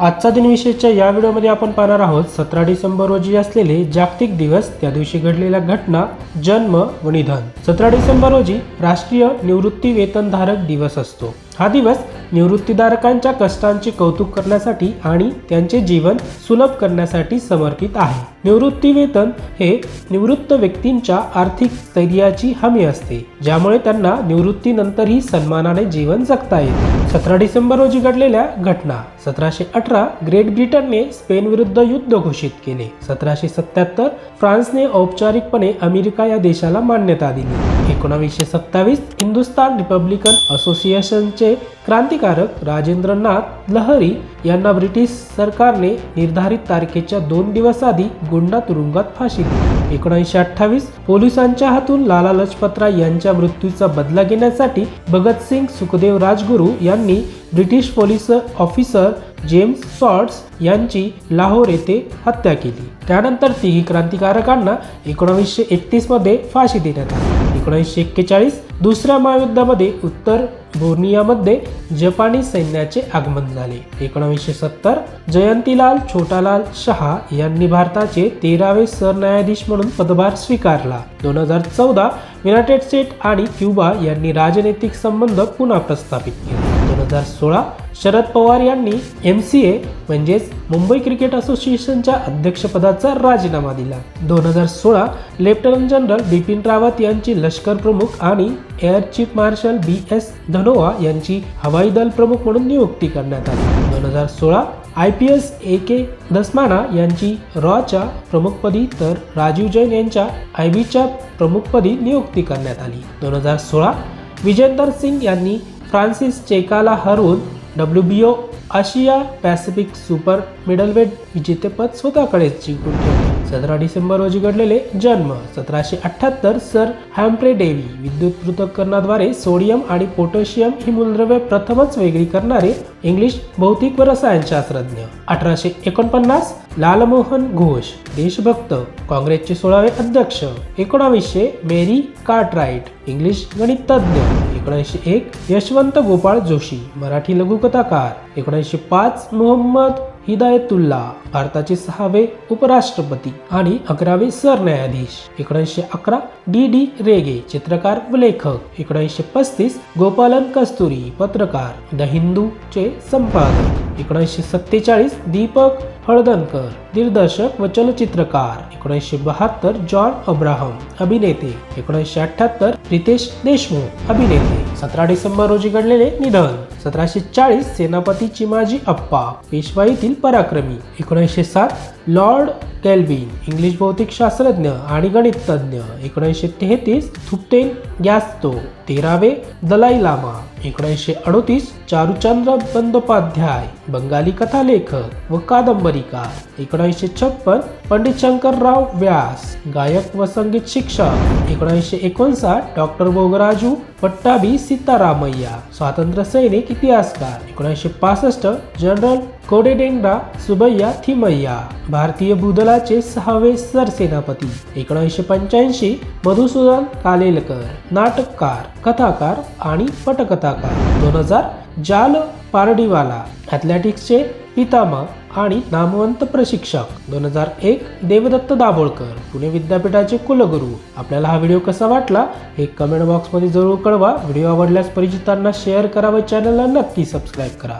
आजचा दिनविशेषच्या या व्हिडिओमध्ये आपण पाहणार आहोत सतरा डिसेंबर रोजी असलेले जागतिक दिवस त्या दिवशी घडलेल्या घटना जन्म व निधन. सतरा डिसेंबर रोजी राष्ट्रीय निवृत्ती वेतनधारक दिवस असतो. हा दिवस निवृत्तीधारकांच्या कष्टांचे कौतुक करण्यासाठी आणि त्यांचे जीवन सुलभ करण्यासाठी समर्पित आहे. निवृत्तीवेतन हे निवृत्त व्यक्तींच्या आर्थिक स्थैर्याची हमी असते ज्यामुळे त्यांना निवृत्तीनंतरही सन्मानाने जीवन जगता येते सतरा डिसेंबर रोजी घडलेल्या घटना. सतराशे अठरा ग्रेट ब्रिटनने स्पेन विरुद्ध युद्ध घोषित केले. सतराशे सत्याहत्तर फ्रान्सने औपचारिकपणे अमेरिका या देशाला मान्यता दिली. एकोणावीसशे सत्तावीस हिंदुस्तान रिपब्लिकन असोसिएशनचे क्रांतिकारक राजेंद्रनाथ लहरी यांना ब्रिटिश सरकारने निर्धारित तारखेच्या दोन दिवस आधी गुंडा तुरुंगात फाशी दिली एकोणीसशे अठ्ठावीस पोलिसांच्या हातून लाला लजपतराय यांच्या मृत्यूचा बदला घेण्यासाठी भगतसिंग सुखदेव राजगुरू यांनी British police officer James sorts यांची लाहोर येथे हत्या केली. त्यानंतर तिघी क्रांतिकारकांना एकोणावीसशे एकतीसमध्ये फाशी देण्यात आली. एकोणीसशे एक्केचाळीस दुसऱ्या महायुद्धामध्ये उत्तर बोर्नियामध्ये जपानी सैन्याचे आगमन झाले. एकोणावीसशे सत्तर जयंतीलाल छोटालाल शहा यांनी भारताचे तेरावे सरन्यायाधीश म्हणून पदभार स्वीकारला. दोन हजार चौदा युनायटेड स्टेट आणि क्युबा यांनी राजनैतिक संबंध पुन्हा प्रस्थापित केले. हजार सोळा शरद पवार यांनी एम सी ए म्हणजेच मुंबई क्रिकेट असोसिएशनच्या अध्यक्षपदाचा राजीनामा दिला. दोन हजार सोळा लेफ्टनंट जनरल बिपिन रावत यांची लष्कर प्रमुख आणि air chief marshal B S Dhanoa यांची हवाई दल प्रमुख म्हणून नियुक्ती करण्यात आली. दोन हजार सोळा I P S A K Dhasmana यांची रॉच्या प्रमुखपदी तर राजीव जैन यांच्या आय बीच्या प्रमुखपदी नियुक्ती करण्यात आली. दोन हजार सोळा विजेंदर सिंग यांनी फ्रान्सिस चेकाला हरवून डब्ल्यू बी ओ आशिया पॅसिफिक सुपर मिडलवेट विजेतेपद स्वतःकडे जिंकून ठेवले सतरा डिसेंबर रोजी घडलेले जन्म सतराशे अठ्ठ्याहत्तर सर हॅम्प्रे डेव्ही विद्युत पृथक्करणाद्वारे सोडियम आणि पोटॅशियम ही मूलद्रव्ये प्रथमच वेगळी करणारे इंग्लिश भौतिक व रसायनशास्त्रज्ञ अठराशे एकोणपन्नास लालमोहन घोष देशभक्त काँग्रेसचे सोळावे अध्यक्ष एकोणावीसशे मेरी कार्टराईट इंग्लिश गणितज्ञ. एकोणऐंशी एक यशवंत गोपाळ जोशी मराठी लघुकथाकार. एकोणीसशे पाच मोहम्मद हिदायतुल्ला भारताचे सहावे उपराष्ट्रपती आणि अकरावे सरन्यायाधीश. एकोणीसशे अकरा डी डी रेगे चित्रकार व लेखक. एकोणीसशे पस्तीस गोपालन कस्तुरी पत्रकार द हिंदू चे संपादक. एकोणीसशे सत्तेचाळीस दीपक हळदनकर दिग्दर्शक व चलचित्रकार. एकोणीसशे बहात्तर जॉन अब्राहम अभिनेते. एकोणीसशे अठ्ठ्याहत्तर रितेश देशमुख अभिनेते. सतरा डिसेंबर रोजी घडलेले निधन. सतराशे चाळीस सेनापती चिमाजी अप्पा पेशवाईतील पराक्रमी. एकोणीसशे सात लॉर्ड केल्विन इंग्लिश भौतिक शास्त्रज्ञ आणि गणिततज्ञ एकोणीसशे तेहतीस थुप्टेन गॅस्तो तेरावे दलाई लामा. एकोणीसशे अडोतीस चारुचंद्र बंदोपाध्याय बंगाली कथालेखक व कादंबरीकार. एकोणीसशे छप्पन पंडित शंकरराव व्यास गायक व संगीत शिक्षक. एकोणीसशे एकोणसाठ डॉक्टर भोगराजू पट्टाभी सीतारामय्या. स्वातंत्र्य सैनिक इतिहासकार एकोणीसशे पासष्ट जनरल कोडेडेंगडा सुबैया थिमय्या भारतीय भूदलाचे सहावे सरसेनापती एकोणीसशे पंच्याऐंशी मधुसूदन कालेलकर नाटककार कथाकार आणि पटकथाकार दोन हजार जाल पारडीवाला ॲथलेटिक्सचे पितामा आणि नामवंत प्रशिक्षक. दोन हजार एक देवदत्त दाभोळकर पुणे विद्यापीठाचे कुलगुरू. आपल्याला हा व्हिडिओ कसा वाटला हे कमेंट बॉक्समध्ये जरूर कळवा. व्हिडिओ आवडल्यास परिचितांना शेअर करा व चॅनलला नक्की सबस्क्राईब करा.